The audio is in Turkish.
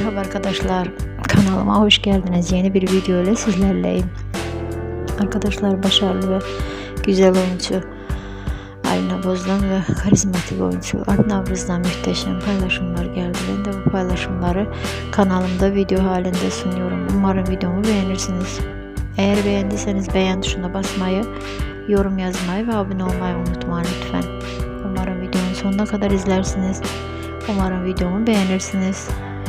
Merhaba arkadaşlar. Kanalıma hoş geldiniz. Yeni bir video ile sizlerleyim. Arkadaşlar başarılı ve güzel oyuncu Alina Bozdan ve karizmatik oyuncu Alp Navruz'dan muhteşem paylaşımlar geldi. Ben de bu paylaşımları kanalımda video halinde sunuyorum. Umarım videomu beğenirsiniz. Eğer beğendiyseniz beğen tuşuna basmayı, yorum yazmayı ve abone olmayı unutmayın lütfen. Umarım videonun sonuna kadar izlersiniz. Umarım videomu beğenirsiniz.